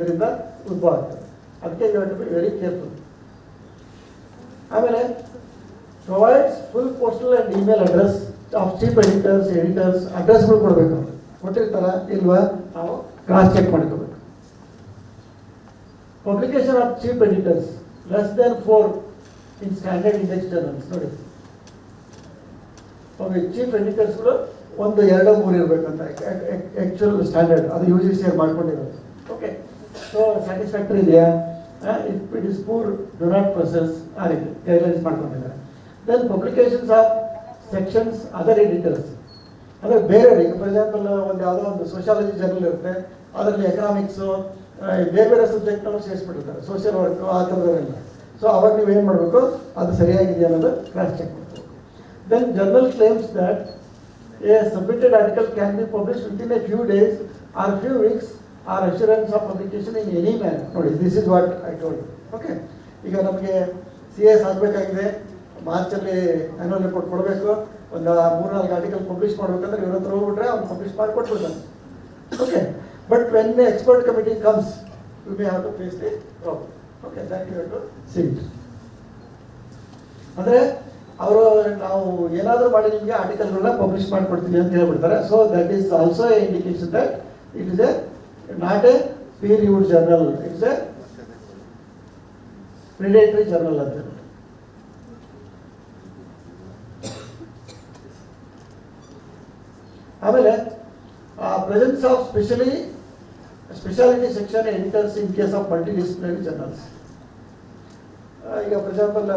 ಇದರಿಂದ ಉದ್ಭವ ಆಗ್ತದೆ ಅದಕ್ಕೆ ಯು ಬಿ ವೆರಿ ಕೇರ್ಫುಲ್ ಆಮೇಲೆ provides full postal and email address of chief editors editors ಅಡ್ರೆಸ್ಗಳು ಕೊಡಬೇಕು ಅವರು ಕೊಟ್ಟಿರ್ತಾರ ಇಲ್ವಾ? ನಾವು ಕ್ರಾಸ್ ಚೆಕ್ ಮಾಡ್ಕೋಬೇಕು. Publication of chief editors less than four in standard index journals ನೋಡಿ. ಚೀಫ್ ಎಡಿಟರ್ಸ್ಗಳು ಒಂದು, ಎರಡು, ಮೂರು ಇರಬೇಕಂತ. ಆ್ಯಕ್ಚುಲ್ ಸ್ಟ್ಯಾಂಡರ್ಡ್ ಅದು ಯು ಜಿ ಸಿ ಮಾಡ್ಕೊಂಡಿರೋದು. ಸೊ ಸ್ಯಾಟಿಸ್ಫ್ಯಾಕ್ಟ್ರಿ ಇದೆಯಾ? If it is poor do not process ಆ ರೀತಿ ಗೈಡ್ಲೈನ್ಸ್ ಮಾಡ್ಕೊಂಡಿದ್ದಾರೆ. Then publications of sections other editors ಅಂದರೆ ಬೇರೆ ಈಗ ಫಾರ್ ಎಕ್ಸಾಂಪಲ್ ಒಂದು ಯಾವುದೋ ಒಂದು ಸೋಷಿಯಾಲಜಿ ಜರ್ನಲ್ ಇರುತ್ತೆ, ಅದರಲ್ಲಿ ಎಕನಾಮಿಕ್ಸು ಬೇರೆ ಬೇರೆ ಸಬ್ಜೆಕ್ಟ್ನಲ್ಲೂ ಸೇರಿಸ್ಬಿಟ್ಟಿರ್ತಾರೆ ಸೋಷಿಯಲ್ ವರ್ಕು ಆ ಥರದವರೆಲ್ಲ. ಸೊ ಅವಾಗ ನೀವು ಏನು ಮಾಡಬೇಕು? ಅದು ಸರಿಯಾಗಿದೆಯಾ ಅನ್ನೋದು ಕ್ರಾಸ್ ಚೆಕ್ ಮಾಡಬೇಕು. Then journal claims that a submitted article can be publish within a few days or few weeks or assurance of publication in any man ನೋಡಿ this is what I told okay ಈಗ ನಮಗೆ C S ಆಗಬೇಕಾಗಿದೆ. ಮಾರ್ಚಲ್ಲಿ annual report ಕೊಡಬೇಕು. ಒಂದು ಮೂರ್ನಾಲ್ಕು article publish ಮಾಡಬೇಕಂದ್ರೆ ಇವ್ರ ಹತ್ರ ಹೋಗ್ಬಿಟ್ರೆ ಅವ್ನು ಪಬ್ಲಿಷ್ ಮಾಡಿ ಕೊಟ್ಬಿಡ್ತಾನೆ okay but when the expert committee comes you may have to face the problem okay that you to see ಅಂದರೆ ಅವರು ನಾವು ಏನಾದರೂ ಮಾಡಿ ನಿಮಗೆ ಆರ್ಟಿಕಲ್ಗಳನ್ನ ಪಬ್ಲಿಷ್ ಮಾಡಿಕೊಡ್ತೀವಿ ಅಂತ ಹೇಳ್ಬಿಡ್ತಾರೆ. So that is also a indication that it is a not a peer reviewed journal it's a predatory journal ಅಂತ ಹೇಳ್ಬಿಟ್ಟು ಆಮೇಲೆ presence of specially speciality section editors in case of multidisciplinary journals ಈಗ for example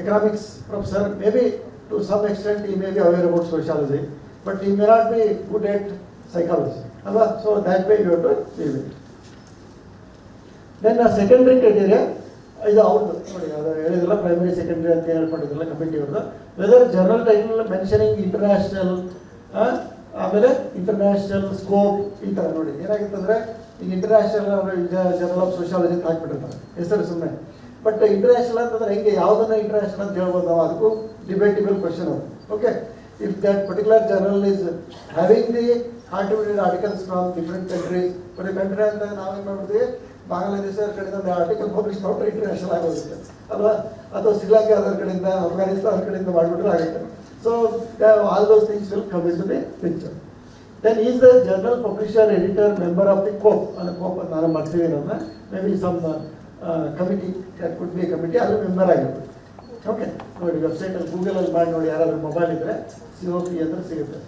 economics professor may be to some extent ಈ may be aware about sociology but ಈ may not be good at psychology ಅಲ್ವಾ? So that way you to leave then ಆ secondary criteria ಇದು ಅವ್ರದ್ದು ನೋಡಿ, ಅದು ಹೇಳಿದ್ರಲ್ಲ ಪ್ರೈಮರಿ ಸೆಕೆಂಡ್ರಿ ಅಂತ ಹೇಳ್ಕೊಂಡಿದ್ರಲ್ಲ ಕಮಿಟಿ ಅವ್ರದ್ದು. Whether journal title mentioning international ಆಮೇಲೆ ಇಂಟರ್ನ್ಯಾಷನಲ್ ಸ್ಕೋಪ್ ಈ ಥರ ನೋಡಿ. ಏನಾಗಿತ್ತಂದ್ರೆ ಈಗ ಇಂಟರ್ನ್ಯಾಷನಲ್ ಜರ್ನಲ್ ಆಫ್ ಸೋಷಾಲಜಿ ಅಂತ ಹಾಕ್ಬಿಟ್ಟಿರ್ತಾರೆ. ಹೆಸರು ಸುಮ್ಮನೆ ಬಟ್ ಇಂಟರ್ನ್ಯಾಷನಲ್ ಅಂತಂದ್ರೆ ಹೆಂಗೆ? ಯಾವುದನ್ನ ಇಂಟರ್ನ್ಯಾಷನಲ್ ಅಂತ ಹೇಳ್ಬೋದು ನಾವು, ಅದಕ್ಕೂ ಡಿಬೇಟಿಬಲ್ ಕ್ವಶನ್ ಅದು. Okay if that particular journal is having the contributed articles from different countries ಬರೀ ಕಂಟ್ರಿ ಅಂತ ನಾವೇನು ಮಾಡ್ಬಿಡ್ತೀವಿ ಬಾಂಗ್ಲಾದೇಶ ಕಡೆಯಿಂದ ಒಂದು ಆರ್ಟಿಕಲ್ ಪಬ್ಲಿಷ್ ಮಾಡಿದ್ರೆ ಇಂಟರ್ನ್ಯಾಷನಲ್ ಆಗೋಗುತ್ತೆ ಅಲ್ವಾ? ಅಥವಾ ಶ್ರೀಲಂಕಾ ಅದರ ಕಡೆಯಿಂದ ಅಫ್ಘಾನಿಸ್ತಾನ ಅದ್ರ ಕಡೆಯಿಂದ ಮಾಡಿಬಿಟ್ರೆ ಆಗುತ್ತೆ. So all those things will come into the picture then is the journal publisher editor member of the COPE ಅನ್ನೋ ಕೋಪ್ ಅಂತ ನಾನು ಮಾಡ್ತೀವಿ ನಮ್ಮ may be some committee that could be committee ಅಲ್ಲಿ ಮೆಂಬರ್ ಆಗಿರ್ಬೇಕು ಓಕೆ ನೋಡಿ ವೆಬ್ಸೈಟಲ್ಲಿ ಗೂಗಲಲ್ಲಿ ಮಾಡಿ ನೋಡಿ, ಯಾರಾದ್ರೂ ಮೊಬೈಲ್ ಇದ್ರೆ ಸಿ ಒ ಪಿ ಅಂದ್ರೆ ಸಿಗುತ್ತೆ.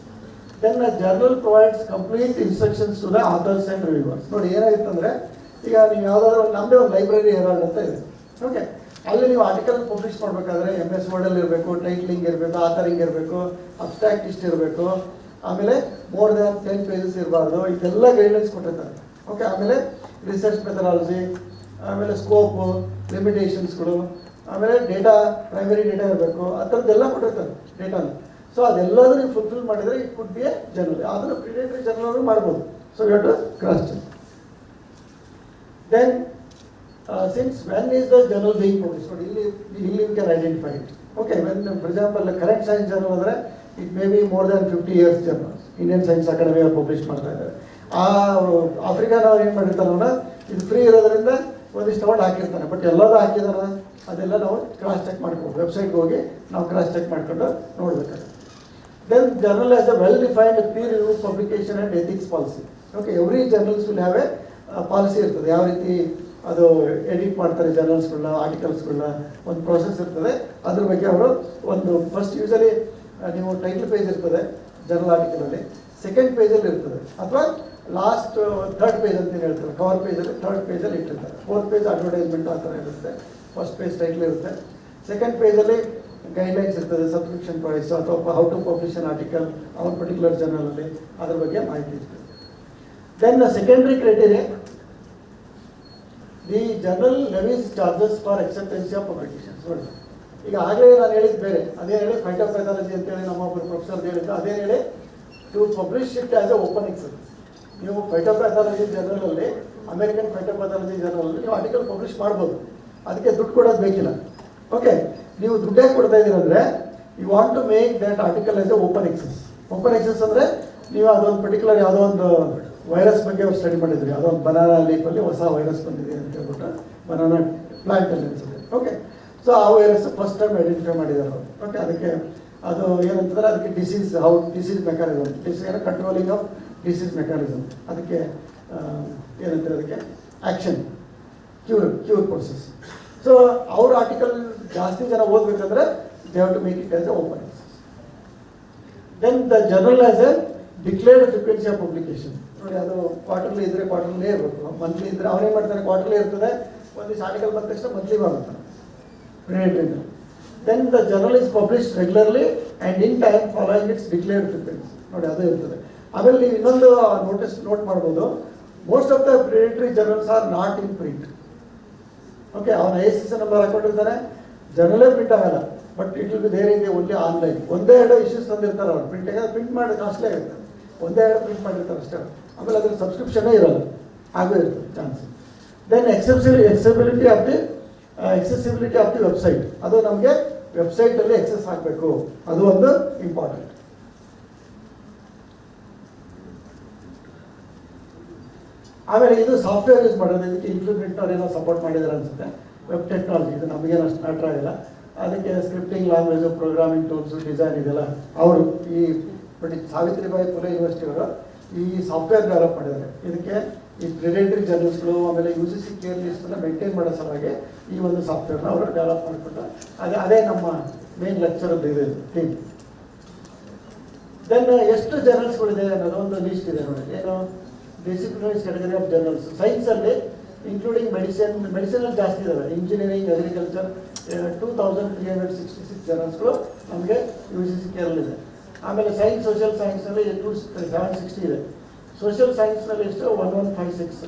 Then journal provides complete instructions to the authors and reviewers ನೋಡಿ ಏನಾಗಿತ್ತಂದರೆ ಈಗ ನೀವು ಯಾವುದಾದ್ರು ನಮ್ಮದೇ ಒಂದು ಲೈಬ್ರರಿ ಹೆರಾಲ್ಡ್ ಅಂತ ಇದೆ ಓಕೆ ಅಲ್ಲಿ ನೀವು ಆರ್ಟಿಕಲ್ ಪಬ್ಲಿಷ್ ಮಾಡಬೇಕಾದ್ರೆ ಎಂ ಎಸ್ ವರ್ಡಲ್ಲಿ ಇರಬೇಕು ಟೈಟ್ಲಿಂಗ್ ಇರಬೇಕು ಆಥರಿಂಗ್ ಇರಬೇಕು ಅಬ್ಸ್ಟ್ರಾಕ್ಟ್ ಇರಬೇಕು. ಆಮೇಲೆ ಮೋರ್ ದ್ಯಾನ್ ಟೆನ್ ಪೇಜಸ್ ಇರಬಾರ್ದು. ಇದೆಲ್ಲ ಗೈಡ್ಲೈನ್ಸ್ ಕೊಟ್ಟಿರ್ತಾರೆ. ಓಕೆ ಆಮೇಲೆ ರಿಸರ್ಚ್ ಮೆಥಡಾಲಜಿ ಆಮೇಲೆ ಸ್ಕೋಪು ಲಿಮಿಟೇಷನ್ಸ್ಗಳು ಆಮೇಲೆ ಡೇಟಾ ಪ್ರೈಮರಿ ಡೇಟಾ ಇರಬೇಕು, ಆ ಥರದ್ದೆಲ್ಲ ಕೊಟ್ಟಿರ್ತಾರೆ ಡೇಟಾನ ಸೊ ಅದೆಲ್ಲದೂ ನೀವು ಫುಲ್ಫಿಲ್ ಮಾಡಿದರೆ it could be a journal ಅದನ್ನು ಪ್ರಿಡೇಟರಿ ಜರ್ನಲ್ ಮಾಡ್ಬೋದು. So you to cross check then since when is the journal being ನೋಡಿ ಇಲ್ಲಿ ಇಲ್ಲಿ can identify it okay when for example current science journal ಅಂದರೆ it may be more than fifty years journals Indian Science Academy publish ಮಾಡ್ತಾ ಇದ್ದಾರೆ. ಆ ಆಫ್ರಿಕಾನವ್ರು ಏನು ಮಾಡಿರ್ತಾರೆ ಅವ್ರ ಇದು ಫ್ರೀ ಇರೋದ್ರಿಂದ ಒಂದಿಷ್ಟು ತಗೊಂಡು ಹಾಕಿರ್ತಾರೆ. ಬಟ್ ಎಲ್ಲರೂ ಹಾಕಿದಾನ ಅದೆಲ್ಲ ನಾವು ಕ್ರಾಸ್ ಚೆಕ್ ಮಾಡ್ಕೊಂಡು ವೆಬ್ಸೈಟ್ಗೆ ಹೋಗಿ ನಾವು ಕ್ರಾಸ್ ಚೆಕ್ ಮಾಡಿಕೊಂಡು ನೋಡ್ಬೇಕಾಗುತ್ತೆ. Then journal as a well defined peer review publication and ethics policy okay every journals will have a policy ಇರ್ತದೆ. ಯಾವ ರೀತಿ ಅದು ಎಡಿಟ್ ಮಾಡ್ತಾರೆ ಜರ್ನಲ್ಸ್ಗಳನ್ನ ಆರ್ಟಿಕಲ್ಸ್ಗಳನ್ನ ಒಂದು ಪ್ರೋಸೆಸ್ ಇರ್ತದೆ. ಅದ್ರ ಬಗ್ಗೆ ಅವರು ಒಂದು ಫಸ್ಟ್ ಯೂಸಲಿ ನೀವು ಟೈಟಲ್ ಪೇಜ್ ಇರ್ತದೆ ಜರ್ನಲ್ ಆರ್ಟಿಕಲಲ್ಲಿ ಸೆಕೆಂಡ್ ಪೇಜಲ್ಲಿ ಇರ್ತದೆ. ಅಥವಾ ಲಾಸ್ಟ್ ಥರ್ಡ್ ಪೇಜ್ ಅಂತ ಹೇಳ್ತಾರೆ. ಕವರ್ ಪೇಜಲ್ಲಿ ಥರ್ಡ್ ಪೇಜಲ್ಲಿ ಇಟ್ಟಿರ್ತಾರೆ. ಫೋರ್ತ್ ಪೇಜ್ ಅಡ್ವರ್ಟೈಸ್ಮೆಂಟ್ ಆ ಥರ ಇರುತ್ತೆ. ಫಸ್ಟ್ ಪೇಜ್ ಟೈಟ್ಲ್ ಇರುತ್ತೆ. ಸೆಕೆಂಡ್ ಪೇಜಲ್ಲಿ ಗೈಡ್ಲೈನ್ಸ್ ಇರ್ತದೆ ಸಬ್ಸ್ಕ್ರಿಪ್ಷನ್ ಪ್ರೈಸ್ ಅಥವಾ how to publish an article out particular ಜರ್ನಲಲ್ಲಿ ಅದ್ರ ಬಗ್ಗೆ ಮಾಹಿತಿ ಇರ್ತದೆ. Then secondary criteria the general levies charges for acceptance of publications ನೋಡಿ. ಈಗ ಆಗಲೇ ನಾನು ಹೇಳಿದ್ದು ಬೇರೆ, ಅದೇ ಹೇಳಿ ಫೈಟೋಪೆಥಾಲಜಿ ಅಂತೇಳಿ ನಮ್ಮ ಒಬ್ಬರು ಪ್ರೊಫೆಸರ್ ಹೇಳಿದ್ದು, ಅದೇ ಹೇಳಿ to publish it as a open access ನೀವು ಫೈಟೋಪ್ಯಾಥಾಲಜಿ ಜರ್ನಲಲ್ಲಿ ಅಮೆರಿಕನ್ ಫೈಟೋಪ್ಯಾಥಾಲಜಿ ಜರ್ನಲಲ್ಲಿ ನೀವು ಆರ್ಟಿಕಲ್ ಪಬ್ಲಿಷ್ ಮಾಡ್ಬೋದು. ಅದಕ್ಕೆ ದುಡ್ಡು ಕೊಡೋದು ಬೇಕಿಲ್ಲ. ಓಕೆ ನೀವು ದುಡ್ಡೇ ಕೊಡ್ತಾ ಇದ್ದೀರಂದ್ರೆ you want to make that article as a open access open access ಅಂದರೆ ನೀವು ಅದೊಂದು ಪರ್ಟಿಕ್ಯುಲರ್ ಯಾವುದೋ ಒಂದು ವೈರಸ್ ಬಗ್ಗೆ ಅವ್ರು ಸ್ಟಡಿ ಮಾಡಿದ್ರಿ ಯಾವುದೋ ಒಂದು ಬನಾನಾ ಲೀಫಲ್ಲಿ ಹೊಸ ವೈರಸ್ ಬಂದಿದೆ ಅಂತ ಹೇಳ್ಬಿಟ್ಟು ಬನಾನಾ ಪ್ಲಾಂಟಲ್ಲಿ ಅನ್ಸುತ್ತೆ. ಓಕೆ ಸೊ ಆ ವೈರಸ್ ಫಸ್ಟ್ ಟೈಮ್ ಐಡೆಂಟಿಫೈ ಮಾಡಿದ್ದಾರೆ ಓಕೆ ಅದಕ್ಕೆ ಅದು ಏನಂತಂದ್ರೆ ಅದಕ್ಕೆ disease how disease mechanism disease ಏನೋ ಕಂಟ್ರೋಲಿಂಗ್ ಆಫ್ ಡಿಸೀಸ್ ಮೆಕಾನಿಸಮ್ ಅದಕ್ಕೆ ಏನಂತಾರೆ ಅದಕ್ಕೆ? Action cure cure process so ಅವ್ರ ಆರ್ಟಿಕಲ್ ಜಾಸ್ತಿ ಜನ ಓದಬೇಕಂದ್ರೆ they have to make it as a open then the journal has a declared frequency of publication ನೋಡಿ ಅದು quarterly ಇದ್ರೆ ಕ್ವಾರ್ಟರ್ಲಿ ಇರಬೇಕು. ಮಂತ್ಲಿ ಇದ್ರೆ ಅವನೇನು ಮಾಡ್ತಾನೆ ಕ್ವಾರ್ಟರ್ಲಿ ಇರ್ತದೆ. ಒಂದಿಷ್ಟು ಆರ್ಟಿಕಲ್ ಬಂದ ತಕ್ಷಣ ಮಂತ್ಲಿ ಮಾಡ್ತಾನೆ ಪ್ರಿಡೇಟರಿಯಿಂದ then the journal is publish regularly and in time following its declared frequency ನೋಡಿ, ಅದು ಇರ್ತದೆ. ಆಮೇಲೆ ನೀವು ಇನ್ನೊಂದು ನೋಟಿಸ್ ನೋಟ್ ಮಾಡ್ಬೋದು. Most of the predatory journals are not in print okay ಅವನ ಎ ಸಿ ಸಿ ನಂಬರ್ ಹಾಕೊಂಡಿರ್ತಾನೆ ಜನರಲ್ಲೇ ಪ್ರಿಂಟ್ ಆಗಲ್ಲ but it will be there in online ಒಂದೇ ಎರಡು ಇಶ್ಯೂಸ್ ತಂದಿರ್ತಾರೆ ಅವ್ರು. ಪ್ರಿಂಟ್ ಪ್ರಿಂಟ್ ಮಾಡಿ ಕಾಸ್ಟ್ಲಿ ಆಗುತ್ತೆ. ಒಂದೇ ಎರಡು ಪ್ರಿಂಟ್ ಮಾಡಿರ್ತಾರೆ ಅಷ್ಟೇ ಆಮೇಲೆ ಅದ್ರ ಸಬ್ಸ್ಕ್ರಿಪ್ಷನ್ನೇ ಇರಲ್ಲ. ಆಗೋ ಇರ್ತದೆ chance then ಎಕ್ಸೆಸಿ accessibility of the accessibility of the website ಅದು ನಮಗೆ ವೆಬ್ಸೈಟಲ್ಲಿ ಎಕ್ಸೆಸ್ ಆಗಬೇಕು. ಅದು ಒಂದು ಇಂಪಾರ್ಟೆಂಟ್ ಆಮೇಲೆ ಇದು ಸಾಫ್ಟ್ವೇರ್ ಯೂಸ್ ಮಾಡೋದು, ಇದಕ್ಕೆ ಇಂಪ್ಲಿಮೆಂಟ್ ಅವ್ರು ಏನೋ ಸಪೋರ್ಟ್ ಮಾಡಿದ್ದಾರೆ ಅನ್ಸುತ್ತೆ. ವೆಬ್ ಟೆಕ್ನಾಲಜಿ ಇದು ನಮಗೇನು ಅಷ್ಟು ಮ್ಯಾಟ್ರ್ ಆಗಿಲ್ಲ. ಅದಕ್ಕೆ scripting language programming tools design ಇದೆಲ್ಲ ಅವರು ಈ ಸಾವಿತ್ರಿಬಾಯಿ ಪುಲೆ ಯೂನಿವರ್ಸಿಟಿ ಅವರು ಈ ಸಾಫ್ಟ್ವೇರ್ ಡೆವಲಪ್ ಮಾಡಿದ್ದಾರೆ. ಇದಕ್ಕೆ ಈ ಪ್ರಿಡೆಂಟ್ರಿ ಜರ್ನಲ್ಸ್ಗಳು ಆಮೇಲೆ ಯು ಜಿ ಸಿ ಕೇರ್ ಲಿಸ್ಟ್ನ ಮೇಂಟೈನ್ ಮಾಡೋ ಸಲುವಾಗಿ ಈ ಒಂದು ಸಾಫ್ಟ್ವೇರ್ನ ಅವರು ಡೆವಲಪ್ ಮಾಡಿಕೊಟ್ಟು ಅದೇ ಅದೇ ನಮ್ಮ ಮೇನ್ ಲೆಕ್ಚರಲ್ಲಿ ಇದೆ ಟೀಮ್ ದೆನ್ ಎಷ್ಟು ಜರ್ನಲ್ಸ್ಗಳಿದೆ ಅನ್ನೋದು ಒಂದು ಲಿಸ್ಟ್ ಇದೆ ನೋಡಿ. ಏನು? ಡಿಸಿಪ್ಲಿನರೀಸ್ ಕ್ಯಾಟಗರಿ ಆಫ್ ಜರ್ನಲ್ಸ್ ಸೈನ್ಸಲ್ಲಿ ಇನ್ಕ್ಲೂಡಿಂಗ್ ಮೆಡಿಸಿನ್ ಮೆಡಿಸಿನಲ್ಲಿ ಜಾಸ್ತಿ ಇದಾವೆ. Engineering agriculture two thousand three hundred sixty six ಜರ್ನಲ್ಸ್ಗಳು ನಮಗೆ ಯು ಸಿ ಸಿ ಕೇರಲಿದೆ ಆಮೇಲೆ ಸೈನ್ಸ್ ಸೋಷಿಯಲ್ ಸೈನ್ಸ್ನಲ್ಲಿ ಟೂ ಸೆವೆನ್ ಸಿಕ್ಸ್ಟಿ ಇದೆ. ಸೋಷಿಯಲ್ ಸೈನ್ಸ್ನಲ್ಲಿ ಎಷ್ಟು? One one five six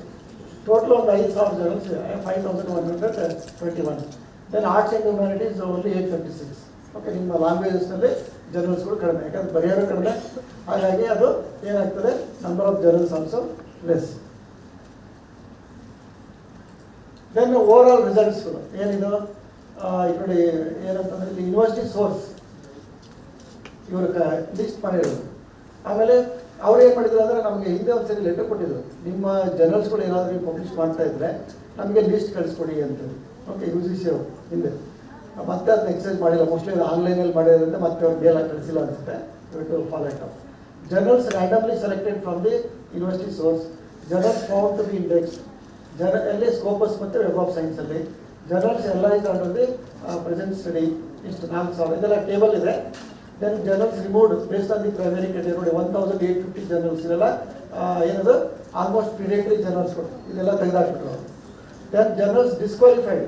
total ಒಂದು ಐದು ಸಾವಿರ ಜರ್ನಲ್ಸ್ ಇದೆ. Five thousand one hundred twenty one then arts and humanities only eight twenty six okay ನಿಮ್ಮ ಲ್ಯಾಂಗ್ವೇಜಸ್ನಲ್ಲಿ ಜರ್ನಲ್ಸ್ಗಳು ಕಡಿಮೆ. ಯಾಕಂದ್ರೆ ಬರೆಯೋರು ಕಡಿಮೆ. ಹಾಗಾಗಿ ಅದು ಏನಾಗ್ತದೆ? Number of journals also less then overall ರಿಸಲ್ಟ್ಸ್ಗಳು ಏನಿದು? ನೋಡಿ ಏನಂತಂದ್ರೆ ಇಲ್ಲಿ ಯೂನಿವರ್ಸಿಟಿ ಸೋರ್ಸ್ ಇವರು ಲಿಸ್ಟ್ ಮಾಡಿರೋದು ಆಮೇಲೆ ಅವ್ರು ಏನು ಮಾಡಿದ್ರು ಅಂದರೆ ನಮಗೆ ಹಿಂದೆ ಒಂದು ಸರಿ ಲೆಟರ್ ಕೊಟ್ಟಿದ್ರು. ನಿಮ್ಮ ಜರ್ನಲ್ಸ್ಗಳು ಏನಾದರೂ ಪಬ್ಲಿಷ್ ಮಾಡ್ತಾ ಇದ್ರೆ ನಮಗೆ ಲಿಸ್ಟ್ ಕಳಿಸ್ಕೊಡಿ ಅಂತೇಳಿ. ಓಕೆ ಯು ಜಿ ಸಿ ಹಿಂದೆ. ಮತ್ತೆ ಅದನ್ನ ಎಕ್ಸೈಸ್ ಮಾಡಿಲ್ಲ. ಮೋಸ್ಟ್ಲಿ ಅದು ಆನ್ಲೈನಲ್ಲಿ ಮಾಡಿರೋದ್ರಿಂದ ಮತ್ತೆ ಅವ್ರು ಬೇಲ್ ಕಳಿಸಿಲ್ಲ ಅನಿಸುತ್ತೆ. To follow up journals randomly selected from the university source journals found to be index ಜನ ಅಲ್ಲಿ ಸ್ಕೋಪಸ್ ಮತ್ತು ವೆಬ್ ಆಫ್ ಸೈನ್ಸಲ್ಲಿ ಜರ್ನಲ್ಸ್ ಎಲ್ಲ ಇದು ಅಂಡರ್ ದಿ ಪ್ರೆಸೆಂಟ್ ಸ್ಟಡಿ ಇಷ್ಟು ನಾಲ್ಕು ಸಾವಿರ. ಇದೆಲ್ಲ ಟೇಬಲ್ ಇದೆ. Then journals removed based on the primary category one thousand eight fifty journals ಇದೆಲ್ಲ ಏನದು? ಆಲ್ಮೋಸ್ಟ್ ಪ್ರಿಡೇಟರಿ ಜರ್ನಲ್ಸ್ಗಳು ಇದೆಲ್ಲ ತೆಗೆದಾಕ್ಬಿಟ್ರು then journals disqualified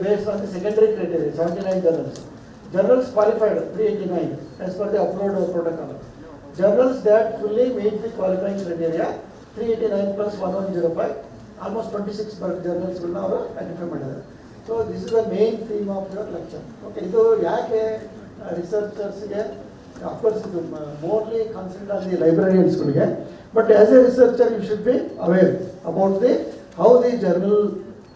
based on the secondary criteria seventy nine journals journals qualified three eighty nine as per the upload protocol journals that fully meet the qualifying criteria three eighty nine plus one one zero five almost twenty six ಜರ್ನಲ್ಸ್ಗಳನ್ನ ಅವರು identify ಮಾಡಿದ್ದಾರೆ so this is the main theme of your lecture okay ಇದು ಯಾಕೆ ರಿಸರ್ಚರ್ಸ್ಗೆ of course ಇದು morely consider on the ಲೈಬ್ರರಿಯನ್ಸ್ಗಳಿಗೆ but as a researcher you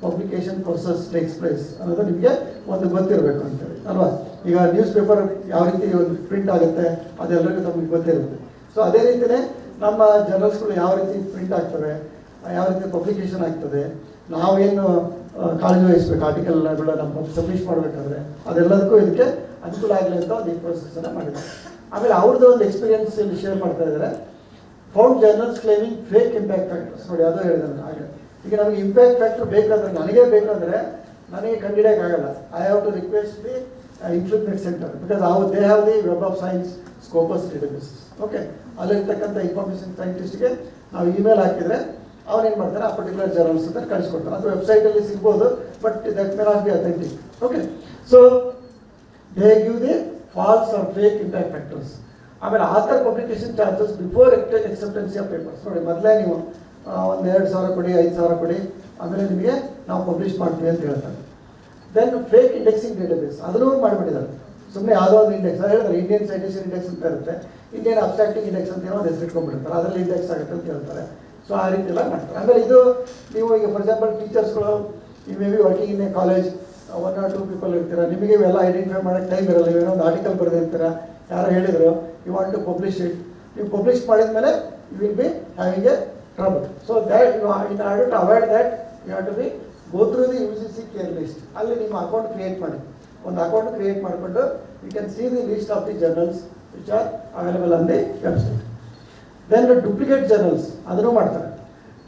publication process takes place ಅನ್ನೋದು ನಿಮಗೆ ಒಂದು ಗೊತ್ತಿರಬೇಕು ಅಂತೇಳಿ, ಅಲ್ವಾ? ಈಗ ನ್ಯೂಸ್ ಪೇಪರ್ ಯಾವ ರೀತಿ ಒಂದು ಪ್ರಿಂಟ್ ಆಗುತ್ತೆ, ಅದೆಲ್ಲರಿಗೂ ನಮಗೆ ಗೊತ್ತಿರುತ್ತೆ ಸೊ ಅದೇ ರೀತಿಯೇ ನಮ್ಮ ಜರ್ನಲ್ಸ್ಗಳು ಯಾವ ರೀತಿ ಪ್ರಿಂಟ್ ಆಗ್ತವೆ, ಯಾವ ರೀತಿ ಪಬ್ಲಿಕೇಶನ್ ಆಗ್ತದೆ ನಾವೇನು ಕಾಳಜಿ ವಹಿಸ್ಬೇಕು ಆರ್ಟಿಕಲ್ಗಳ ನಮ್ಮ ಸಬ್ಮಿಷ್ ಮಾಡಬೇಕಾದ್ರೆ, ಅದೆಲ್ಲದಕ್ಕೂ ಇದಕ್ಕೆ ಅನುಕೂಲ ಆಗಲಿ ಅಂತ ಒಂದು ಈ ಪ್ರೊಸೆಸನ್ನು ಮಾಡಿದ್ದಾರೆ. ಆಮೇಲೆ ಅವ್ರದ್ದು ಒಂದು ಎಕ್ಸ್ಪೀರಿಯನ್ಸ್ ಇಲ್ಲಿ ಶೇರ್ ಮಾಡ್ತಾ ಇದ್ದಾರೆ. Found journals claiming fake impact factors ನೋಡಿ, ಅದು ಹೇಳಿದ್ದಾರೆ ಹಾಗೆ. ಈಗ ನನಗೆ ಇಂಪ್ಯಾಕ್ಟ್ ಫ್ಯಾಕ್ಟರ್ ಬೇಕಾದ್ರೆ, ನನಗೆ ಬೇಕಾದರೆ ನನಗೆ ಕಂಡಿಡಿಯೋಕ್ಕಾಗಲ್ಲ. I have to request the implement centre because ಅವು they have the web of science Scopus databases okay ಅಲ್ಲಿರ್ತಕ್ಕಂಥ ಇನ್ಫಾರ್ಮೇಷನ್ ಸೈಂಟಿಸ್ಟ್ಗೆ ನಾವು ಇಮೇಲ್ ಹಾಕಿದರೆ ಅವ್ರು ಏನು ಮಾಡ್ತಾರೆ? ಆ ಪರ್ಟಿಕ್ಯುಲರ್ ಜರ್ನಲ್ಸ್ ಅಂತ ಕಳಿಸ್ಕೊಡ್ತಾರೆ. ಅದು ವೆಬ್ಸೈಟಲ್ಲಿ ಸಿಗ್ಬೋದು but that may not be authentic okay so they give the false or fake impact factors ಆಮೇಲೆ author publication charges before acceptance of papers ನೋಡಿ, ಮೊದಲೇ ನೀವು ಒಂದು ಎರಡು ಸಾವಿರ ಕೊಡಿ, ಐದು ಸಾವಿರ ಕೊಡಿ ಅಂದರೆ ನಿಮಗೆ ನಾವು ಪಬ್ಲಿಷ್ ಮಾಡ್ತೀವಿ ಅಂತ ಹೇಳ್ತಾರೆ. ದೆನ್ ಫೇಕ್ ಇಂಡೆಕ್ಸಿಂಗ್ ಡೇಟಾಬೇಸ್ ಅದನ್ನು ಮಾಡಿಬಿಟ್ಟಿದ್ದಾರೆ. ಸುಮ್ಮನೆ ಯಾವುದೋ ಒಂದು ಇಂಡೆಕ್ಸ್ ಹೇಳ್ತಾರೆ ಇಂಡಿಯನ್ ಸೈಟೇಷನ್ ಇಂಡೆಕ್ಸ್ ಅಂತ ಇರುತ್ತೆ. ಇಂಡಿಯನ್ ಅಬ್ಸ್ಟ್ರಾಕ್ಟಿಂಗ್ ಇಂಡೆಕ್ಸ್ ಅಂತ ಏನೋ ಒಂದು ಹೆಸರು ಇಟ್ಕೊಂಡ್ಬಿಡ್ತಾರೆ, ಅದರಲ್ಲಿ ಇಂಡೆಕ್ಸ್ ಆಗುತ್ತೆ ಅಂತ ಹೇಳ್ತಾರೆ. ಸೊ ಆ ರೀತಿ ಎಲ್ಲ ಮಾಡ್ತಾರೆ. ಆಮೇಲೆ ಇದು ನೀವು ಈಗ ಫಾರ್ ಎಕ್ಸಾಂಪಲ್ ಟೀಚರ್ಸ್ಗಳು ಈ may be working in a college one or two people ಇರ್ತೀರ, ನಿಮಗೆ ಇವೆಲ್ಲ ಐಡೆಂಟಿಫೈ ಮಾಡೋಕ್ಕೆ ಟೈಮ್ ಇರಲ್ಲ ನೀವೇನೋ ಒಂದು ಆರ್ಟಿಕಲ್ ಬರೆದಿರ್ತೀರ, ಯಾರೋ ಹೇಳಿದ್ರು you want to publish it ನೀವು ಪಬ್ಲಿಷ್ ಮಾಡಿದ ಮೇಲೆ you will be having a trouble. So that, you are- in order to avoid that, you have to be, go through the CARE list ಅಲ್ಲಿ ನಿಮ್ಮ account create ಮಾಡಿ. ಒಂದು account create ಮಾಡಿಕೊಂಡು you can see the list of the journals which are available on the website then duplicate journals ಅದನ್ನು ಮಾಡ್ತಾರೆ.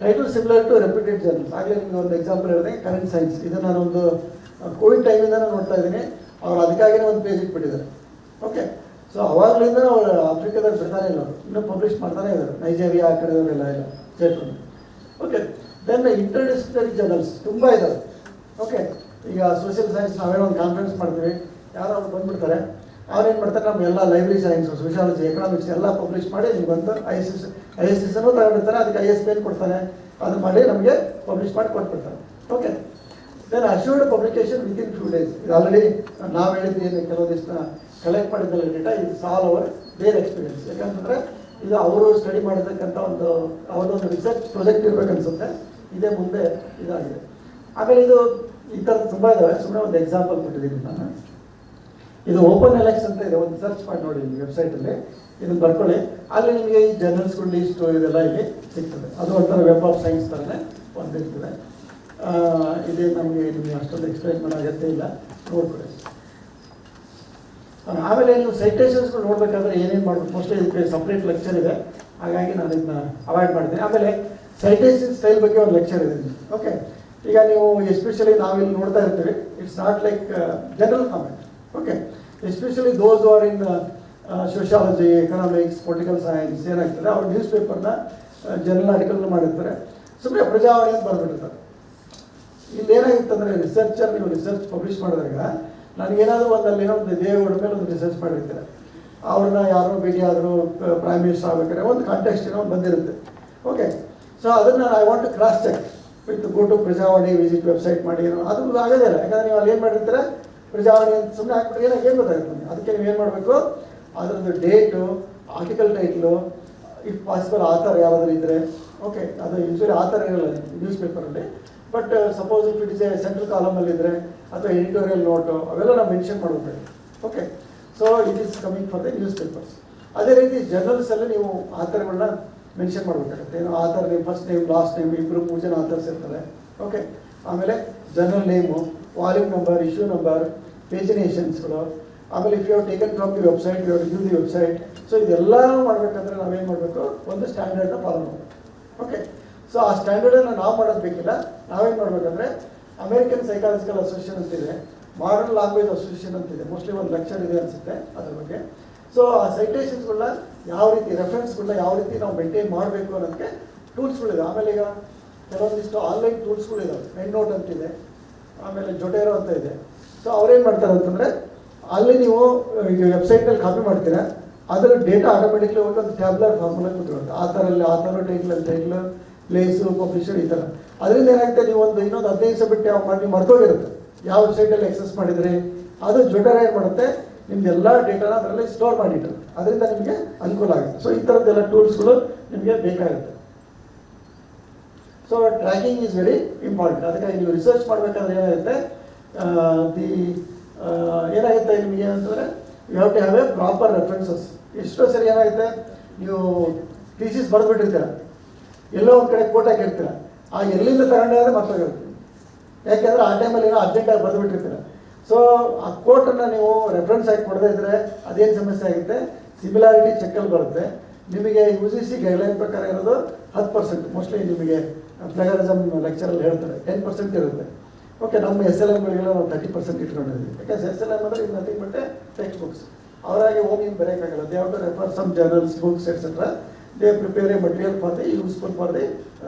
Title similar to reputed journals ಆಗಲೇ ನಿಮಗೆ ಒಂದು ಎಕ್ಸಾಂಪಲ್ ಹೇಳಿದೆ ಕರೆಂಟ್ ಸೈನ್ಸ್ ಇದು ನಾನೊಂದು ಕೋವಿಡ್ ಟೈಮಿಂದ ನಾನು ನೋಡ್ತಾ ಇದ್ದೀನಿ. ಅವ್ರು ಅದಕ್ಕಾಗಿಯೇ ಒಂದು ಪೇಜ್ ಇಟ್ಬಿಟ್ಟಿದ್ದಾರೆ. ಓಕೆ ಸೊ ಅವಾಗಲಿಂದ ಅವ್ರು ಆಫ್ರಿಕಾದಲ್ಲಿ ಬರ್ತಾನೆ ಇಲ್ಲ ಅವರು. ಇನ್ನೂ ಪಬ್ಲಿಷ್ ಮಾಡ್ತಾನೆ ಇದ್ದಾರೆ. ನೈಜೀರಿಯಾ ಆ ಕಡೆಯವರೆಲ್ಲ ಇಲ್ಲ. ಸೇರ್ಕೊಂಡು ಓಕೆ ದೆನ್ ಇಂಟರ್ಡಿಸಿಪ್ಲಿನರಿ ಜರ್ನಲ್ಸ್ ತುಂಬ ಇದ್ದಾವೆ ಓಕೆ ಈಗ ಸೋಷಿಯಲ್ ಸೈನ್ಸ್ ನಾವೇನೋ ಒಂದು ಕಾನ್ಫರೆನ್ಸ್ ಮಾಡ್ತೀವಿ ಯಾರೋ ಅವ್ರು ಬಂದ್ಬಿಡ್ತಾರೆ. ಅವ್ರೇನು ಮಾಡ್ತಾರೆ? ನಮ್ಮ ಎಲ್ಲ ಲೈಬ್ರರಿ ಸೈನ್ಸ್ ಸೋಷಿಯಾಲಜಿ ಎಕನಾಮಿಕ್ಸ್ ಎಲ್ಲ ಪಬ್ಲಿಷ್ ಮಾಡಿ ನೀವು ಬಂದು I S S I S S ಅನ್ನು ತಗೊಂಡಿರ್ತಾರೆ. ಅದಕ್ಕೆ ಐ ಎಸ್ ಪಿ ಕೊಡ್ತಾರೆ? ಅದು ಮಾಡಿ ನಮಗೆ ಪಬ್ಲಿಷ್ ಮಾಡಿ ಕೊಟ್ಬಿಡ್ತಾರೆ. Okay then assured publication within few days ಇದು ಆಲ್ರೆಡಿ ನಾವು ಹೇಳಿದ್ದು ಏನು ಕೆಲವೊಂದಿಷ್ಟು ಕಲೆಕ್ಟ್ ಮಾಡಿದ್ದಲ್ಲ ಡೇಟಾ ಇದು ಸಾಲ್ ಅವರ್ ಬೇರೆ ಎಕ್ಸ್ಪೀರಿಯನ್ಸ್ ಯಾಕಂತಂದರೆ ಇದು ಅವರು ಸ್ಟಡಿ ಮಾಡಿರ್ತಕ್ಕಂಥ ಒಂದು ಅವ್ರದ್ದೊಂದು ರಿಸರ್ಚ್ ಪ್ರಾಜೆಕ್ಟ್ ಇರ್ಬೇಕನ್ಸುತ್ತೆ ಇದೇ ಮುಂದೆ ಇದಾಗಿದೆ. ಆಮೇಲೆ ಇದು ಈ ಥರ ತುಂಬ ಇದಾವೆ. ಸುಮ್ಮನೆ ಒಂದು ಎಕ್ಸಾಂಪಲ್ ಕೊಟ್ಟಿದ್ದೀನಿ ನಾನು. ಇದು ಓಪನ್ ಎಲೆಕ್ಷನ್ ಅಂತ ಇದೆ. ಒಂದು ಸರ್ಚ್ ಮಾಡಿ ನೋಡಿ ನಿಮ್ಮ ವೆಬ್ಸೈಟಲ್ಲಿ ಇದನ್ನು ಬರ್ಕೊಳ್ಳಿ. ಅಲ್ಲಿ ನಿಮಗೆ ಈ ಜರ್ನಲ್ಸ್ಗಳು ಲೀಸ್ಟ್ ಇದೆಲ್ಲ ಇಲ್ಲಿ ಸಿಗ್ತದೆ. ಅದು ಒಂಥರ ವೆಬ್ ಆಫ್ ಸೈನ್ಸ್ ಥರನೇ ಒಂದು ಇದೇ ನಮಗೆ ನಿಮಗೆ ಅಷ್ಟೊಂದು ಎಕ್ಸ್ಪ್ಲೈನ್ ಮಾಡೋ ಅಗತ್ಯ ಇಲ್ಲ. ನೋಡ್ಕೊಳ್ಳಿ. ಆಮೇಲೆ ನೀವು ಸೈಟೇಷನ್ಸ್ಗಳು ನೋಡಬೇಕಾದ್ರೆ ಏನೇನು ಮಾಡಬೇಕು? ಮೋಸ್ಟ್ಲಿ ಇದಕ್ಕೆ ಸಪ್ರೇಟ್ ಲೆಕ್ಚರ್ ಇದೆ. ಹಾಗಾಗಿ ನಾನು ಇದನ್ನ ಅವಾಯ್ಡ್ ಮಾಡ್ತೀನಿ ಆಮೇಲೆ ಸೈಟೇಷನ್ ಸ್ಟೈಲ್ ಬಗ್ಗೆ ಒಂದು ಲೆಕ್ಚರ್ ಇದೆ ಓಕೆ ಈಗ ನೀವು ಎಸ್ಪೆಷಲಿ ನಾವಿಲ್ಲಿ ನೋಡ್ತಾ ಇರ್ತೀವಿ it's not like general comment okay especially those are in sociology economics political science ಏನಾಗ್ತದೆ, ಅವ್ರು ನ್ಯೂಸ್ ಪೇಪರ್ನ ಜನರಲ್ ಆರ್ಟಿಕಲ್ನ ಮಾಡಿರ್ತಾರೆ ಸುಮ್ಮನೆ ಪ್ರಜಾವಾಣಿ ಅಂತ ಬರ್ಬಿಟ್ಟಿರ್ತಾರೆ ಇಲ್ಲಿ ಏನಾಗಿತ್ತು ಅಂದರೆ ರಿಸರ್ಚರ್ ನೀವು ರಿಸರ್ಚ್ ಪಬ್ಲಿಷ್ ಮಾಡಿದಾಗ ನನಗೇನಾದರೂ ಒಂದು ಅಲ್ಲಿ ಏನೋ ಒಂದು ದೇವೇಗೌಡ ಮೇಲೆ ಒಂದು ರಿಸರ್ಚ್ ಮಾಡಿರ್ತಾರೆ. ಅವ್ರನ್ನ ಯಾರೋ ಆದರೂ ಪ್ರೈಮ್ ಮಿನಿಸ್ಟರ್ ಆಗಬೇಕಾದ್ರೆ ಒಂದು ಕಾಂಟೆಕ್ಸ್ಟ್ ಏನೋ ಬಂದಿರುತ್ತೆ. ಓಕೆ ಸೊ ಅದನ್ನು I want to cross check with go to Prajavani visit website ಮಾಡಿ ಏನೋ, ಅದು ಆಗೋದೇ ಇಲ್ಲ. ಯಾಕಂದರೆ ನೀವು ಅಲ್ಲಿ ಏನು ಮಾಡಿರ್ತಾರೆ? ಪ್ರಜಾವಾಣಿ ಅಂತ ಸುಮ್ಮನೆ ಹಾಕ್ಬಿಟ್ರೆ ಏನೋ, ಏನು ಗೊತ್ತಾಗುತ್ತೆ ಅದಕ್ಕೆ ನೀವು ಏನು ಮಾಡಬೇಕು? ಅದರದ್ದು date article title if possible author ಯಾರಾದರೂ ಇದ್ದರೆ ಓಕೆ ಅದು ಯೂಶ್ವಲಿ ಥರ ಇರಲ್ಲ ನ್ಯೂಸ್ ಪೇಪರಲ್ಲಿ but suppose if it is a central ಕಾಲಮಲ್ಲಿದ್ದರೆ ಅಥವಾ ಎಡಿಟೋರಿಯಲ್ ನೋಟು ಅವೆಲ್ಲ ನಾವು ಮೆನ್ಷನ್ ಮಾಡಬೇಕು okay so it is coming for the newspapers ಅದೇ ರೀತಿ ಜರ್ನಲ್ಸಲ್ಲಿ ನೀವು ಆಥರ್ಗಳನ್ನ ಮೆನ್ಷನ್ ಮಾಡಬೇಕಾಗುತ್ತೆ. ಏನು author name first name last name ಇಬ್ಬರು ಮೂರು ಜನ ಆಥರ್ಸ್ ಇರ್ತಾರೆ ಓಕೆ ಆಮೇಲೆ journal name volume number issue number ಪೇಜಿನೇಷನ್ಸ್ಗಳು ಆಮೇಲೆ if you have taken from the website you you the website so ಇದೆಲ್ಲ ಮಾಡಬೇಕಂದ್ರೆ ನಾವೇನು ಮಾಡಬೇಕು? ಒಂದು ಸ್ಟ್ಯಾಂಡರ್ಡ್ನ ಫಾಲೋ ಮಾಡಬೇಕು. ಓಕೆ ಸೊ ಆ ಸ್ಟ್ಯಾಂಡರ್ಡನ್ನು ನಾವು ಮಾಡೋದು ಬೇಕಿಲ್ಲ. ನಾವೇನು ಮಾಡಬೇಕಂದ್ರೆ ಅಮೇರಿಕನ್ ಸೈಕಾಲಜಿಕಲ್ ಅಸೋಸಿಯೇಷನ್ ಅಂತಿದೆ. ಮಾಡರ್ನ್ ಲ್ಯಾಂಗ್ವೇಜ್ ಅಸೋಸಿಯೇಷನ್ ಅಂತಿದೆ. ಮೋಸ್ಟ್ಲಿ ಒಂದು ಲೆಕ್ಚರ್ ಇದೆ ಅನಿಸುತ್ತೆ ಅದ್ರ ಬಗ್ಗೆ. ಸೊ ಆ ಸೈಟೇಷನ್ಸ್ಗಳನ್ನ ಯಾವ ರೀತಿ ರೆಫರೆನ್ಸ್ಗಳನ್ನ ಯಾವ ರೀತಿ ನಾವು ಮೇಂಟೈನ್ ಮಾಡಬೇಕು ಅನ್ನೋದಕ್ಕೆ ಟೂಲ್ಸ್ಗಳಿದೆ ಆಮೇಲೆ ಈಗ ಕೆಲವೊಂದಿಷ್ಟು ಆನ್ಲೈನ್ ಟೂಲ್ಸ್ಗಳಿದಾವೆ ಎಂಡ್ ನೋಟ್ ಅಂತಿದೆ. ಆಮೇಲೆ ಜೊಟೇರೋ ಅಂತ ಇದೆ. ಸೊ ಅವ್ರೇನು ಮಾಡ್ತಾರೆ ಅಂತಂದರೆ ಅಲ್ಲಿ ನೀವು ಈಗ ವೆಬ್ಸೈಟಲ್ಲಿ ಕಾಪಿ ಮಾಡ್ತೀರಾ. ಅದರ ಡೇಟಾ ಆಟೋಮೆಟಿಕ್ಲಿ ಒಂದು ಟ್ಯಾಬ್ಲರ್ ಫಾರ್ಮುಲಾ ಕೂತ್ಕೊಳ್ಳುತ್ತೆ. ಆ ಥರ ಅಲ್ಲಿ, ಆ ಥರ ಟೈಟ್ಲ್ ಟೈಟ್ಲ್ ಪ್ಲೇಸು ಪಬ್ಲಿಷರ್ ಈ ಥರ ಅದರಿಂದ ಏನಾಗುತ್ತೆ, ನೀವು ಒಂದು ಇನ್ನೊಂದು ಹದಿನೈದು ದಿವಸ ಬಿಟ್ಟು ಯಾವ ನೀವು ಮರ್ತೋಗಿರುತ್ತೆ ಯಾವ ವೆಬ್ಸೈಟಲ್ಲಿ ಎಕ್ಸಸ್ ಮಾಡಿದರೆ, ಅದು ಜೊಟೇರ ಏನು ಮಾಡುತ್ತೆ, ನಿಮ್ದು ಎಲ್ಲ ಡೇಟಾನ ಅದರಲ್ಲಿ ಸ್ಟೋರ್ ಮಾಡಿಟ್ಟರು ಅದರಿಂದ ನಿಮಗೆ ಅನುಕೂಲ ಆಗುತ್ತೆ. ಸೊ ಈ ಥರದ್ದೆಲ್ಲ ಟೂಲ್ಸ್ಗಳು ನಿಮಗೆ ಬೇಕಾಗುತ್ತೆ. So tracking is very important ಅದಕ್ಕಾಗಿ ನೀವು ರಿಸರ್ಚ್ ಮಾಡಬೇಕಾದ್ರೆ ಏನಾಗುತ್ತೆ ದಿ ಏನಾಗುತ್ತೆ ನಿಮಗೆ ಅಂತಂದರೆ you have to have a proper references ಎಷ್ಟೋ ಸರಿ ಏನಾಗುತ್ತೆ, ನೀವು ಥೀಸಿಸ್ ಬರೆದ್ಬಿಟ್ಟಿರ್ತೀರ. ಎಲ್ಲೋ ಒಂದು ಕಡೆ ಕೋಟ್ ಹಾಕಿರ್ತೀರ ಆ ಎಲ್ಲಿಂದ ತಗೊಂಡಾದ್ರೆ ಮರ್ತೋಗಿರುತ್ತೆ ಯಾಕೆಂದರೆ ಆ ಟೈಮಲ್ಲಿ ಏನೋ ಅರ್ಜೆಂಟಾಗಿ ಬರೆದ್ಬಿಟ್ಟಿರ್ತೀರ. ಸೊ ಆ ಕೋಟನ್ನು ನೀವು ರೆಫರೆನ್ಸ್ ಆಗಿ ಕೊಡದೇ ಇದ್ದರೆ ಅದೇನು ಸಮಸ್ಯೆ ಆಗುತ್ತೆ? ಸಿಮಿಲಾರಿಟಿ ಚೆಕ್ಕಲ್ಲಿ ಬರುತ್ತೆ. ನಿಮಗೆ ಯು ಜಿ ಸಿ ಗೈಡ್ಲೈನ್ ಪ್ರಕಾರ ಇರೋದು ಹತ್ತು ಪರ್ಸೆಂಟ್ ಮೋಸ್ಟ್ಲಿ ನಿಮಗೆ ಪ್ಲಗರಿಸಮ್ ಲೆಕ್ಚರಲ್ಲಿ ಹೇಳ್ತಾರೆ. ಟೆನ್ ಪರ್ಸೆಂಟ್ ಇರುತ್ತೆ. ಓಕೆ ನಮ್ಮ ಎಸ್ ಎಲ್ ಎಮ್ಗಳಿಗೆಲ್ಲ ನಾವು ತರ್ಟಿ ಪರ್ಸೆಂಟ್ ಇಟ್ಕೊಂಡಿದ್ದೀವಿ. ಯಾಕಂದ್ರೆ ಎಸ್ ಎಲ್ ಎಂ ಅಂದರೆ ಇದು ನಥಿಂಗ್ ಬಟ್ಟೆ ಟೆಕ್ಸ್ಟ್ ಬುಕ್ಸ್ ಅವರಾಗಿ ಹೋಗಿ ಬರೆಯಕ್ಕಾಗಲ್ಲ. ಬರೆಯೋಕ್ಕಾಗಲ್ಲ they have to refer some journals books etcetera they prepare a material for the useful for the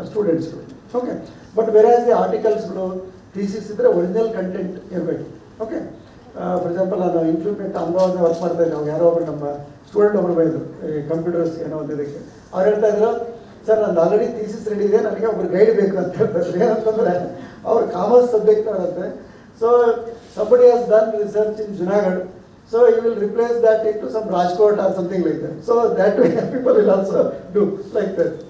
ಸ್ಟೂಡೆಂಟ್ಸ್ಗಳು okay but ಬೇರೆ ದಿ ಆರ್ಟಿಕಲ್ಸ್ಗಳು ಥೀಸಿಸ್ ಇದ್ದರೆ ಒರಿಜಿನಲ್ ಕಂಟೆಂಟ್ ಇರಬೇಕು ಓಕೆ ಫಾರ್ ಎಕ್ಸಾಂಪಲ್ ನಾನು ಇಂಪ್ಲಿಮೆಂಟ್ ಅನುಭವದ ವರ್ಕ್ ಮಾಡ್ತಾ ಇದ್ದೆ ಯಾರೋ ಒಬ್ರು ನಮ್ಮ ಸ್ಟೂಡೆಂಟ್ ಒಬ್ರು ಬೈದರು. ಕಂಪ್ಯೂಟರ್ಸ್ ಏನೋ ಒಂದು ಇದಕ್ಕೆ. ಅವ್ರು ಹೇಳ್ತಾ ಇದ್ರು ಸರ್ ನಂದು ಆಲ್ರೆಡಿ ಥೀಸಿಸ್ ರೆಡಿ ಇದೆ. ನನಗೆ ಒಬ್ರು ಗೈಡ್ ಬೇಕು ಅಂತ ಹೇಳ್ತಾರೆ. ಏನಂತಂದರೆ ಅವ್ರು ಕಾಮರ್ಸ್ ಸಬ್ಜೆಕ್ಟ್ ಆಗುತ್ತೆ so somebody has done research in Junagadh, so you will replace that into some Rajkot or something like that. So that way people will also do like that.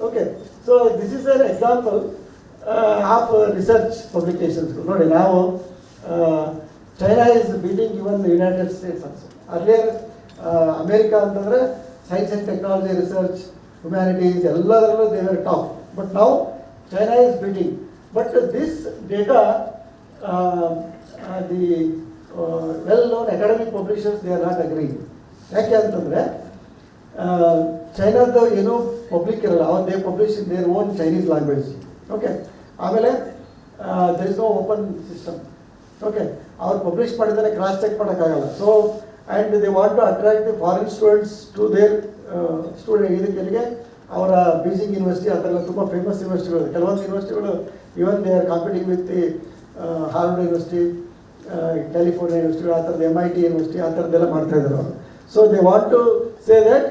Okay, so this is an example uh, of uh, research publications. ನೋಡಿ ನಾವು China is beating even United States also earlier America ಅಂತಂದರೆ science and technology research humanities ಎಲ್ಲದರಲ್ಲೂ they are top but ನಾವು China is this data, this data the well known academic publishers they are not agree ಯಾಕೆ ಅಂತಂದರೆ ಚೈನಾದ ಏನೂ public ಇರಲ್ಲ. ಅವ್ರು they publish in their own Chinese language okay ಆಮೇಲೆ there is no open system okay ಅವ್ರು publish ಮಾಡಿದರೆ cross check ಮಾಡೋಕ್ಕಾಗಲ್ಲ. So and they want to attract the foreign students to their student ಇದಕ್ಕೆ ಎಲ್ಲಿಗೆ ಅವರ ಬೀಜಿಂಗ್ ಯೂನಿವರ್ಸಿಟಿ ಆ ಥರ ತುಂಬ ಫೇಮಸ್ ಯೂನಿವರ್ಸಿಟಿಗಳು ಕೆಲವೊಂದು ಯೂನಿವರ್ಸಿಟಿಗಳು even they are competing with the Harvard University California University ಆ ಥರದ್ದು ಎಂ ಐ ಟಿ ಯೂನಿವರ್ಸಿಟಿ ಆ ಥರದ್ದೆಲ್ಲ ಮಾಡ್ತಾ ಇದ್ದಾರೆ ಅವರು. So they want to say that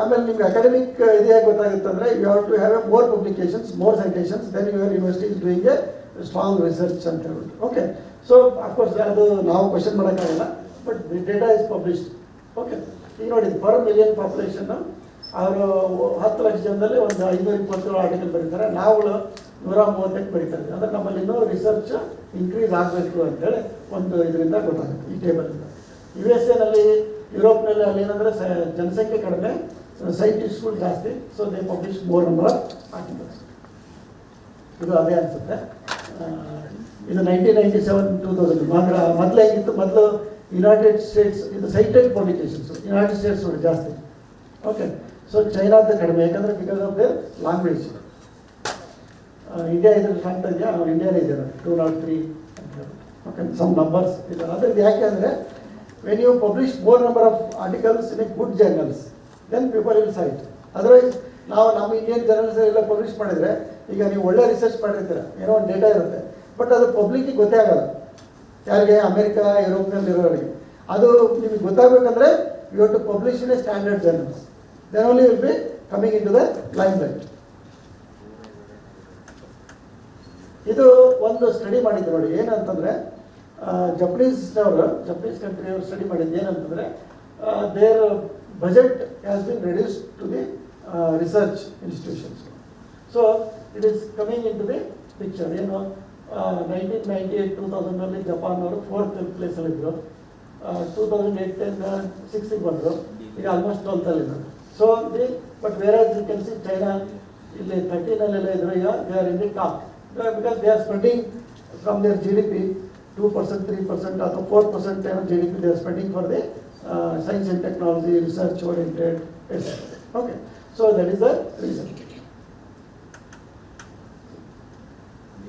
ಆಮೇಲೆ ನಿಮ್ಗೆ ಅಕಾಡೆಮಿಕ್ ಇದು ಹೇಗೆ ಗೊತ್ತಾಗುತ್ತೆ ಅಂದರೆ you have to have a more publications more citations then your university is doing a strong research ಅಂತ ಹೇಳ್ಬಿಟ್ಟು. ಓಕೆ ಸೊ ಅಫ್ಕೋರ್ಸ್ ಅದು ನಾವು ಕ್ವಶನ್ ಮಾಡೋಕ್ಕಾಗಲ್ಲ but the data is published okay ಈಗ ನೋಡಿ ಪರ್ ಮಿಲಿಯನ್ ಪಾಪ್ಯುಲೇಷನ್ನು ಅವರು ಹತ್ತು ಲಕ್ಷ ಜನದಲ್ಲಿ ಒಂದು ಐನೂರ ಇಪ್ಪತ್ತೇಳು ಆರ್ಟಿಕಲ್ ಬರೀತಾರೆ. ನಾವುಗಳು ನೂರ ಮೂವತ್ತೆಂಟು ಬರೀತಾರೆ ಅಂದರೆ ನಮ್ಮಲ್ಲಿ ಇನ್ನೂ ರಿಸರ್ಚ್ ಇನ್ಕ್ರೀಸ್ ಆಗಬೇಕು ಅಂತೇಳಿ ಒಂದು ಇದರಿಂದ ಗೊತ್ತಾಗುತ್ತೆ, ಈ ಟೇಬಲಿಂದ ಯು ಎಸ್ ಎನಲ್ಲಿ ಯುರೋಪ್ನಲ್ಲಿ ಅಲ್ಲಿ ಏನಂದರೆ ಸ, ಜನಸಂಖ್ಯೆ ಕಡಿಮೆ ಸೈಂಟಿಸ್ಟ್ಗಳು ಜಾಸ್ತಿ so they publish more number articles ಇದು ಅದೇ ಅನಿಸುತ್ತೆ. ಇದು nineteen ninety seven two thousand ಮಾತ್ರ ಮೊದಲು ಹೇಗಿತ್ತು ಮೊದಲು ಯುನೈಟೆಡ್ ಸ್ಟೇಟ್ಸ್ ಇದು ಸೈಟೆಡ್ ಪಬ್ಲಿಕೇಶನ್ಸ್ ಯುನೈಟೆಡ್ ಸ್ಟೇಟ್ಸ್ ಜಾಸ್ತಿ. ಓಕೆ ಸೊ ಚೈನಾದ ಕಡಿಮೆ, ಯಾಕಂದರೆ because of the language India ಇದ್ರಲ್ಲಿ ಕಾಣ್ತಾ ಇದೆಯಾ ಇಂಡಿಯಾನೇ ಇದೆ ನೋಡಿ two not three okay some numbers ಇದೆ ಅದರಲ್ಲಿ ಯಾಕೆ ಅಂದರೆ when you publish more number of articles in a good journals then people will cite otherwise ನಾವು ನಮ್ಮ ಇಂಡಿಯನ್ ಜರ್ನಲ್ಸ್ ಎಲ್ಲ ಪಬ್ಲಿಷ್ ಮಾಡಿದರೆ, ಈಗ ನೀವು ಒಳ್ಳೆ ರಿಸರ್ಚ್ ಮಾಡಿರ್ತೀರ. ಏನೋ ಒಂದು ಡೇಟಾ ಇರುತ್ತೆ. ಬಟ್ ಅದು ಪಬ್ಲಿಕ್ಕಿಗೆ ಗೊತ್ತೇ ಆಗಲ್ಲ. ಯಾರಿಗೆ? ಅಮೇರಿಕಾ, ಯುರೋಪ್ನಲ್ಲಿ ಇರೋರಿಗೆ. ಅದು ನಿಮಗೆ ಗೊತ್ತಾಗಬೇಕಂದ್ರೆ you have to publish in a standard journals then only will be coming into the line light ಇದು ಒಂದು ಸ್ಟಡಿ ಮಾಡಿದ್ದು ನೋಡಿ. ಏನಂತಂದರೆ ಜಪನೀಸ್ನವರು ಜಪನೀಸ್ ಕಂಟ್ರಿಯವರು ಸ್ಟಡಿ ಮಾಡಿದ್ದು ಏನಂತಂದರೆ their budget has been reduce to the research institutions so it is coming into the picture ಏನು nineteen ninety eight two ತೌಸಂಡಲ್ಲಿ ಜಪಾನ್ನವರು ಫೋರ್ತ್ ಪ್ಲೇಸಲ್ಲಿದ್ದರು ಟೂ ತೌಸಂಡ್ ಏಟ್ ಟೆನ್ ಸಿಕ್ಸ್ಟಿಗೆ ಬಂದರು. ಈಗ ಆಲ್ಮೋಸ್ಟ್ ಟ್ವೆಲ್ತಲ್ಲಿದ್ದರು ಸೊ ದಿ ಬಟ್ ಬೇರೆ ಯು ಕ್ಯಾನ್ ಸಿ ಚೈನಾ ಇಲ್ಲಿ ಥರ್ಟೀನಲ್ಲೆಲ್ಲ ಇದ್ರು ಈಗ they are in the top because they are spending from their GDP 2%, 3% or 4% of GDP they are spending for the uh, science and technology, research oriented, etc. Okay, so that is the reason.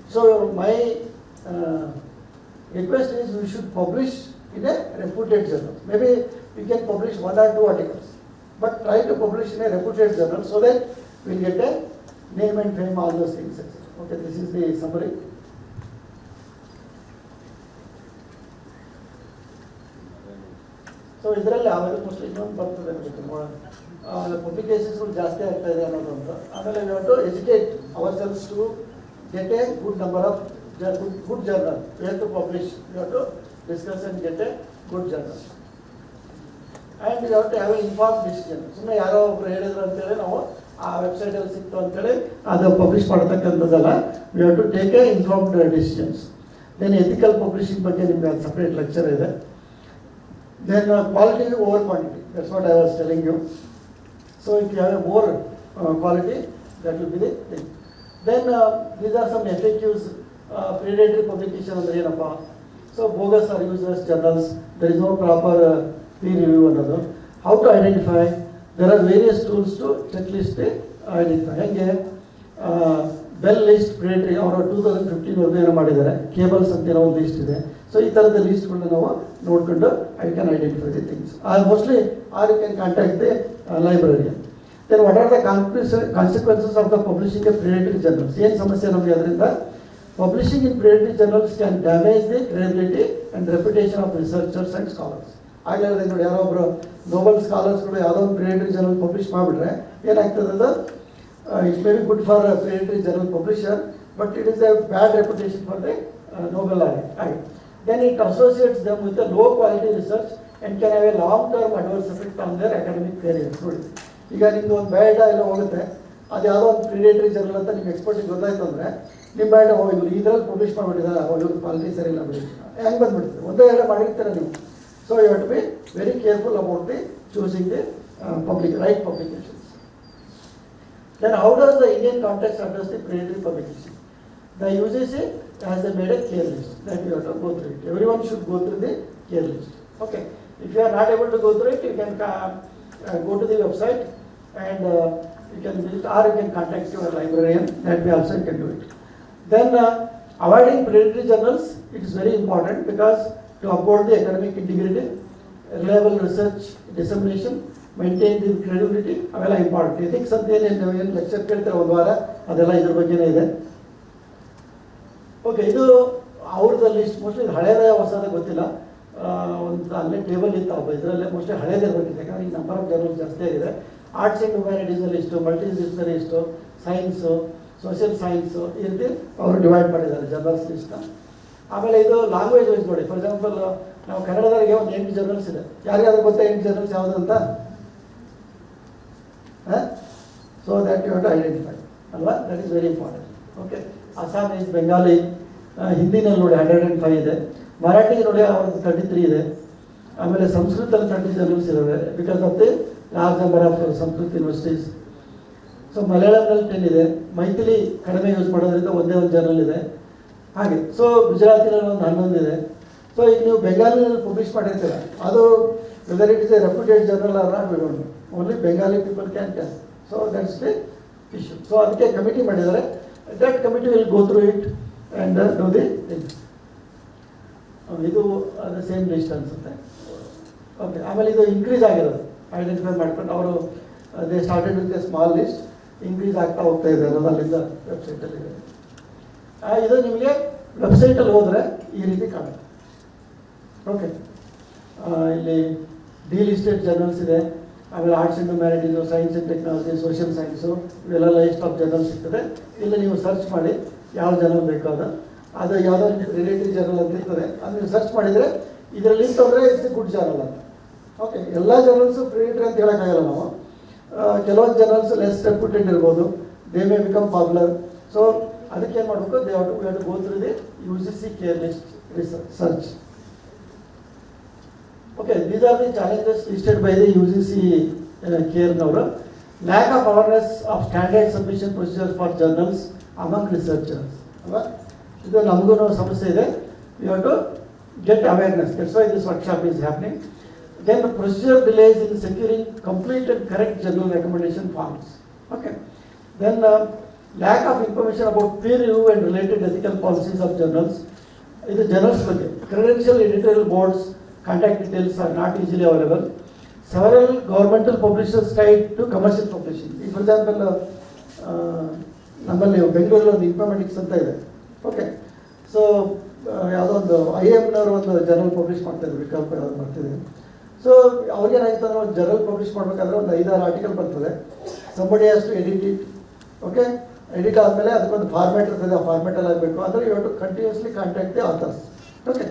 So my uh, request is we should publish in a reputed journal. Maybe we can publish one or two articles, but try to publish in a reputed journal so that we get a name and fame, all those things. Okay, this is the summary. So ಇದರಲ್ಲಿ ಆಮೇಲೆ mostly ಇನ್ನೊಂದು ಬರ್ತದೆ ಅನ್ಸುತ್ತೆ ಪಬ್ಲಿಕೇಶನ್ಸ್ಗಳು ಜಾಸ್ತಿ ಆಗ್ತಾ ಇದೆ ಅನ್ನೋದೊಂದು ಆಮೇಲೆ we to educate ourselves to get a good number of good good journal we to publish we have to discuss and get a good journal and we have to have inform decision ಸುಮ್ಮನೆ ಯಾರೋ ಒಬ್ರು ಹೇಳಿದ್ರು ಅಂತೇಳಿ ನಾವು ಆ website ಅಲ್ಲಿ ಸಿಕ್ತು ಅಂತೇಳಿ ಅದು publish ಮಾಡತಕ್ಕಂಥದ್ದಲ್ಲ. We have to take a informed decisions then ethical publishing ಬಗ್ಗೆ ನಿಮಗೆ ಸಪ್ರೇಟ್ ಲೆಕ್ಚರ್ ಇದೆ. Then quality over quantity that's what I was telling you so if you have a more quality that will be the thing then these are some effectives predatory publication ಅಂದರೆ ಏನಪ್ಪ? So bogus are users journals there is no proper peer review ಅನ್ನೋದು. How to identify there are various tools to check list identify ಹೆಂಗೆ? Beall list predatory ಅವರು two thousand fifteen ಏನೋ ಮಾಡಿದ್ದಾರೆ. Cables ಅಂತ ಒಂದು list ಇದೆ. ಸೊ ಈ ಥರದ ಲಿಸ್ಟ್ಗಳನ್ನ ನಾವು ನೋಡ್ಕೊಂಡು I can identify the things are mostly are you can contact the library then what are the consequences of the publishing a predatory journals ಏನು ಸಮಸ್ಯೆ ನಮಗೆ ಅದರಿಂದ? Publishing in predatory journals can damage the credibility and reputation of researchers and scholars ಆಗಲೇ ನೋಡಿ, ಯಾರೋ ಒಬ್ಬರು Nobel ಸ್ಕಾಲರ್ಸ್ಗಳು ಯಾವುದೋ ಒಂದು ಪ್ರಿಡೇಟರಿ ಜರ್ನಲ್ ಪಬ್ಲಿಷ್ ಮಾಡಿಬಿಟ್ರೆ ಏನಾಗ್ತದೆ ಅದು? It's very good for predatory journal publisher but it is a bad reputation for the noble ಆಗಿ then it associates them with low quality research and can have a long term adverse effect on their academic career. ನೋಡಿ, ಈಗ ನಿಮ್ದು ಒಂದು ಬೇಡ ಎಲ್ಲ ಹೋಗುತ್ತೆ. ಅದು ಯಾವುದೋ ಒಂದು ಪ್ರಿಡೇಟರಿ ಜರ್ನಲ್ ಅಂತ ನಿಮ್ಗೆ ಎಕ್ಸ್ಪರ್ಟಿಗೆ ಗೊತ್ತಾಯ್ತು ಅಂದರೆ ನಿಮ್ಮ ಬೇಡ ಹೋಗಿ ಇವ್ರು ಇದರಲ್ಲಿ ಪಬ್ಲಿಷ್ ಮಾಡಿಬಿಟ್ಟಿದ್ದಾರೆ ಅವ್ರು ಕ್ವಾಲಿಟಿ ಸರಿ ಇಲ್ಲ ಬಿಡಿ ಹೆಂಗೆ ಬಂದುಬಿಡ್ತೀವಿ ಒಂದೇ ಎರಡು ಮಾಡಿರ್ತೀರ ನೀವು. So you have to be very careful about the choosing the uh, public right publications. Then how does the Indian context address the predatory publication? The UGC has made a care list that you have to go through it. Everyone should go through the care list. Okay. If you are not able to go through it, you can uh, go to the website and uh, you can visit or you can contact your librarian. That we also can do it. Then uh, avoiding predatory journals, it is very important because to uphold the academic integrity, reliable research dissemination, maintain the credibility, ಅವೆಲ್ಲ important ethics ಅಂತ ಏನು lecture ಕೇಳ್ತಾರೆ ಒಂದು ವಾರ ಅದೆಲ್ಲ ಇದ್ರ ಬಗ್ಗೆನೇ ಇದೆ ಓಕೆ ಇದು ಅವ್ರದ್ದು ಲಿಸ್ಟ್ ಮೋಸ್ಟ್ಲಿ ಹಳೇದ ಹೊಸದ ಗೊತ್ತಿಲ್ಲ ಒಂದು ಅಲ್ಲೇ ಟೇಬಲ್ ಇತ್ತು ಇದರಲ್ಲೇ ಮೋಸ್ಟ್ಲಿ ಹಳೇದೇ ಬರ್ತಿದೆ ಯಾಕಂದ್ರೆ ಈ ನಂಬರ್ ಆಫ್ ಜರ್ನಲ್ಸ್ ಜಾಸ್ತಿ ಆಗಿದೆ ಆರ್ಟ್ಸ್ ಆ್ಯಂಡ್ ಹ್ಯುಮ್ಯಾನಿಟೀಸಲ್ಲಿ ಇಷ್ಟು ಮಲ್ಟಿ ಡಿಸಿಪ್ಲಿನರಿ ಇಷ್ಟು ಸೈನ್ಸು ಸೋಷಿಯಲ್ ಸೈನ್ಸು ಈ ರೀತಿ ಅವರು ಡಿವೈಡ್ ಮಾಡಿದ್ದಾರೆ ಜರ್ನಲ್ಸ್ ಲಿಸ್ಟ್ನ ಆಮೇಲೆ ಇದು ಲ್ಯಾಂಗ್ವೇಜ್ ವೈಸ್ ನೋಡಿ ಫಾರ್ ಎಕ್ಸಾಂಪಲ್ ನಾವು ಕನ್ನಡದವರಿಗೆ ಒಂದು ಎಂಟು ಜರ್ನಲ್ಸ್ ಇದೆ. ಯಾರಿಗಾದ್ರೂ ಗೊತ್ತಾ ಎಂಟು ಜರ್ನಲ್ಸ್ ಯಾವುದು ಅಂತ? So that you have to identify ಅಲ್ವಾ? That is very important okay Assamese Bengali ಹಿಂದಿನಲ್ಲಿ ನೋಡಿ ಹಂಡ್ರೆಡ್ ಆ್ಯಂಡ್ ಫೈವ್ ಇದೆ. ಮರಾಠಿ ನೋಡಿ ಅವ್ರದ್ದು ತರ್ಟಿ ತ್ರೀ ಇದೆ. ಆಮೇಲೆ ಸಂಸ್ಕೃತದಲ್ಲಿ ತರ್ಟಿ ಜರ್ನಲ್ಸ್ ಇದಾವೆ. Because of the large number of Sanskrit universities so ಮಲಯಾಳಂನಲ್ಲಿ ten ಇದೆ. ಮೈಥಿಲಿ ಕಡಿಮೆ ಯೂಸ್ ಮಾಡೋದ್ರಿಂದ ಒಂದೇ ಒಂದು ಜರ್ನಲ್ ಇದೆ. ಹಾಗೆ. ಸೊ ಗುಜರಾತಿನಲ್ಲಿ ಒಂದು ಹನ್ನೊಂದು ಇದೆ. ಸೊ ಈಗ ನೀವು ಬೆಂಗಾಲಿನಲ್ಲಿ ಪಬ್ಲಿಷ್ ಮಾಡಿರ್ತೀರ? ಅದು whether it is a reputed journal not ಬಿಡೋಣ only Bengali people can can so that's the issue so ಅದಕ್ಕೆ ಕಮಿಟಿ ಮಾಡಿದ್ದಾರೆ. That committee will go through it and do the thing ಇದು ಅದು ಸೇಮ್ ಲಿಸ್ಟ್ ಅನಿಸುತ್ತೆ. Okay ಆಮೇಲೆ ಇದು increase ಆಗಿರೋದು. Identify ಮಾಡ್ಕೊಂಡು ಅವರು they started with a small list increase ಆಗ್ತಾ ಹೋಗ್ತಾ ಇದೆ ಅನ್ನೋದು ಅಲ್ಲಿಂದ ವೆಬ್ಸೈಟಲ್ಲಿ ಇದೆ ನಿಮಗೆ ವೆಬ್ಸೈಟಲ್ಲಿ ಹೋದರೆ ಈ ರೀತಿ ಕಾಣುತ್ತೆ. ಓಕೆ ಇಲ್ಲಿ ಡೀಲ್ ಇಸ್ಟೇಟ್ ಜರ್ನಲ್ಸ್ ಇದೆ, ಆಮೇಲೆ arts and humanities science and technology social science ಇವೆಲ್ಲ ಲೈಫ್ ಆಫ್ ಜರ್ನಲ್ಸ್ ಸಿಗ್ತದೆ. ಇಲ್ಲಿ ನೀವು ಸರ್ಚ್ ಮಾಡಿ ಯಾವ ಜರ್ನಲ್ ಬೇಕು ಅದು. ಅದು ಯಾವುದೋ ರಿಲೇಟಿವ್ ಜರ್ನಲ್ ಅಂತ ಇರ್ತದೆ. ಅದು ನೀವು ಸರ್ಚ್ ಮಾಡಿದರೆ ಇದರಲ್ಲಿ ತೊಂದರೆ ಇಟ್ಸ್ ಎ ಗುಡ್ ಜರ್ನಲ್ ಅಂತ. ಓಕೆ ಎಲ್ಲ ಜರ್ನಲ್ಸು ಪ್ರಿಯೇಟರ್ ಅಂತ ಹೇಳೋಕ್ಕಾಗಲ್ಲ ನಾವು. ಕೆಲವೊಂದು ಜರ್ನಲ್ಸ್ ಲೆಸ್ ರೆಪ್ಯೂಟೆಡ್ ಇರ್ಬೋದು. They may become popular so ಅದಕ್ಕೆ ಏನು ಮಾಡಬೇಕು? They to we to go through the U G C care list research okay these are the challenges listed by the U G C ಕೇರ್ನವರು lack of awareness of standard submission procedure for journals among researchers ಅಲ್ವಾ? ಇದು ನಮಗೂ ಸಮಸ್ಯೆ ಇದೆ. You have to get awareness that's why this workshop is happening then procedure delays in securing complete and correct general recommendation forms okay then lack of information about peer review and related ethical policies of journals ಇದು journals ಬಗ್ಗೆ credential editorial boards contact details are not easily available several governmental publishers tied to commercial publishing ಈಗ for example ನಮ್ಮಲ್ಲಿ ಬೆಂಗಳೂರಲ್ಲಿ ಒಂದು informatics ಅಂತ ಇದೆ. Okay so ಯಾವುದೋ ಒಂದು ಐ ಎಮ್ನವರು ಒಂದು ಜರ್ನಲ್ ಪಬ್ಲಿಷ್ ಮಾಡ್ತಾಯಿದ್ರು ವಿಕಲ್ಪ ಯಾವ್ದು ಮಾಡ್ತಿದೆ ಸೊ ಅವ್ರಿಗೇನಾಯ್ತು ಅಂದ್ರೆ ಒಂದು ಜರ್ನಲ್ ಪಬ್ಲಿಷ್ ಮಾಡಬೇಕಾದ್ರೆ ಒಂದು ಐದಾರು ಆರ್ಟಿಕಲ್ ಬರ್ತದೆ. Somebody has to edit it okay edit ಆದಮೇಲೆ ಅದಕ್ಕೊಂದು ಫಾರ್ಮ್ಯಾಟ್ ಇರ್ತದೆ, ಆ ಫಾರ್ಮ್ಯಾಟಲ್ಲಿ ಆಗಬೇಕು ಅಂದರೆ you have to continuously contact the authors okay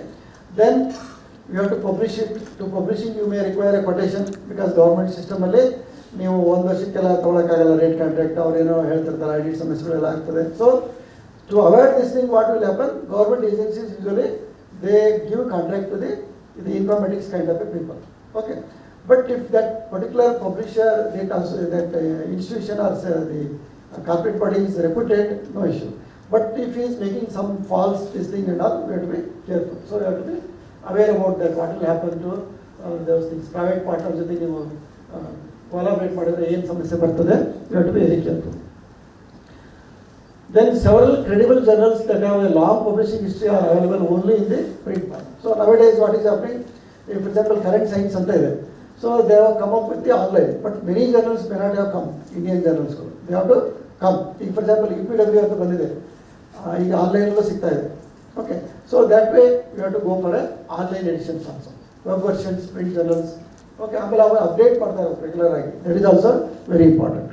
then you have to publish it to publishing you may require a quotation because government ಸಿಸ್ಟಮಲ್ಲಿ ನೀವು ಒಂದು ವರ್ಷಕ್ಕೆಲ್ಲ ತೊಗೊಳಕ್ಕಾಗಲ್ಲ rate contract ಅವರೇನೋ ಹೇಳ್ತಿರ್ತಾರೆ ಡಿ ಸಮಸ್ಯೆಗಳೆಲ್ಲ ಆಗ್ತದೆ. So to avoid this thing what will happen government agencies usually they give contract to the ಇದು informatics kind of a people okay but if that particular publisher that also that institution are the corporate body is reputed, no issue. But if he is making some false this thing and all, we have to be careful. So we have to be aware about that, what will happen to uh, those things. Private partner ಜೊತೆ ನೀವು collaborate ಮಾಡಿದ್ರೆ ಏನು ಸಮಸ್ಯೆ ಬರ್ತದೆ you have to be very careful Then several credible journals that have a long publishing history are available only in the print form. So nowadays what is happening, if for example current science ಅಂತ ಇದೆ, so they have come up with the online, but many journals may not have come, Indian journals, they have to come. ಈಗ for example U P W ಅಂತ ಬಂದಿದೆ, ಈಗ ಆನ್ಲೈನಲ್ಲೂ ಸಿಗ್ತಾ ಇದೆ. Okay so that way you have to go for a online editions also web versions print journals okay ಆಮೇಲೆ ಅವರು update ಮಾಡ್ತಾ ಇರೋದು ರೆಗ್ಯುಲರ್ ಆಗಿ, that is also very important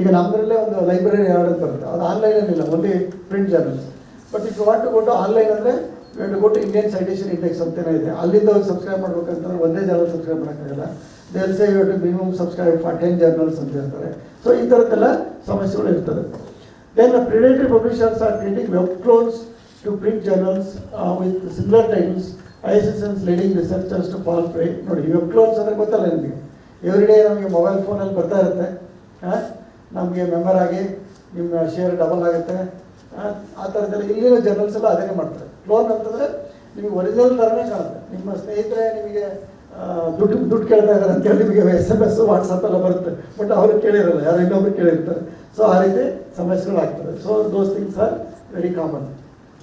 ಈಗ ನಮ್ಮದರಲ್ಲೇ ಒಂದು ಲೈಬ್ರರಿ ಅಂತ ಬರುತ್ತೆ. ಅದು ಆನ್ಲೈನ್ ಏನಿಲ್ಲ only print journals but if what to go to online ಅಂದರೆ you go to Indian citation index ಅಂತೇನೋ ಇದೆ. ಅಲ್ಲಿಂದ ಸಬ್ಸ್ಕ್ರೈಬ್ ಮಾಡ್ಬೇಕಂತಂದ್ರೆ ಒಂದೇ ಜರ್ನಲ್ ಸಬ್ಸ್ಕ್ರೈಬ್ ಮಾಡೋಕ್ಕಾಗಲ್ಲ. They'll say you to minimum subscribe for ten journals ಅಂತ ಹೇಳ್ತಾರೆ ಸೊ ಈ ಥರದ್ದೆಲ್ಲ ಸಮಸ್ಯೆಗಳು ಇರ್ತದೆ. Then predatory publishers are creating web clones to print journals with similar titles ISSNs leading researchers to fall prey ನೋಡಿ web clones ಅಂದರೆ ಗೊತ್ತಲ್ಲ ನಿಮಗೆ. ಎವ್ರಿ ಡೇ ನಮಗೆ ಮೊಬೈಲ್ ಫೋನಲ್ಲಿ ಬರ್ತಾ ಇರುತ್ತೆ. ನಮಗೆ ಮೆಂಬರ್ ಆಗಿ ನಿಮ್ಮ ಶೇರ್ ಡಬಲ್ ಆಗುತ್ತೆ. ಆ, ಥರದ್ದೆಲ್ಲ ಇಲ್ಲಿನ ಜರ್ನಲ್ಸ್ ಎಲ್ಲ ಅದೇ ಮಾಡ್ತಾರೆ. ಕ್ಲೋನ್ ಅಂತಂದರೆ ನಿಮಗೆ ಒರಿಜಿನಲ್ ಥರನೇ ಕಾಣುತ್ತೆ. ನಿಮ್ಮ ಸ್ನೇಹಿತರೆ ನಿಮಗೆ ದುಡ್ಡು ದುಡ್ಡು ಕೇಳ್ತಾ ಇದ್ದಾರೆ ಅಂತೇಳಿ ನಿಮಗೆ ಎಸ್ ಎಂ ಎಸ್ ವಾಟ್ಸಪ್ ಎಲ್ಲ ಬರುತ್ತೆ. ಬಟ್ ಅವರು ಕೇಳಿರಲ್ಲ, ಯಾರು ಇನ್ನೊಬ್ರು ಕೇಳಿರ್ತಾರೆ. ಸೊ ಆ ರೀತಿ ಸಮಸ್ಯೆಗಳು ಆಗ್ತದೆ so those things are very common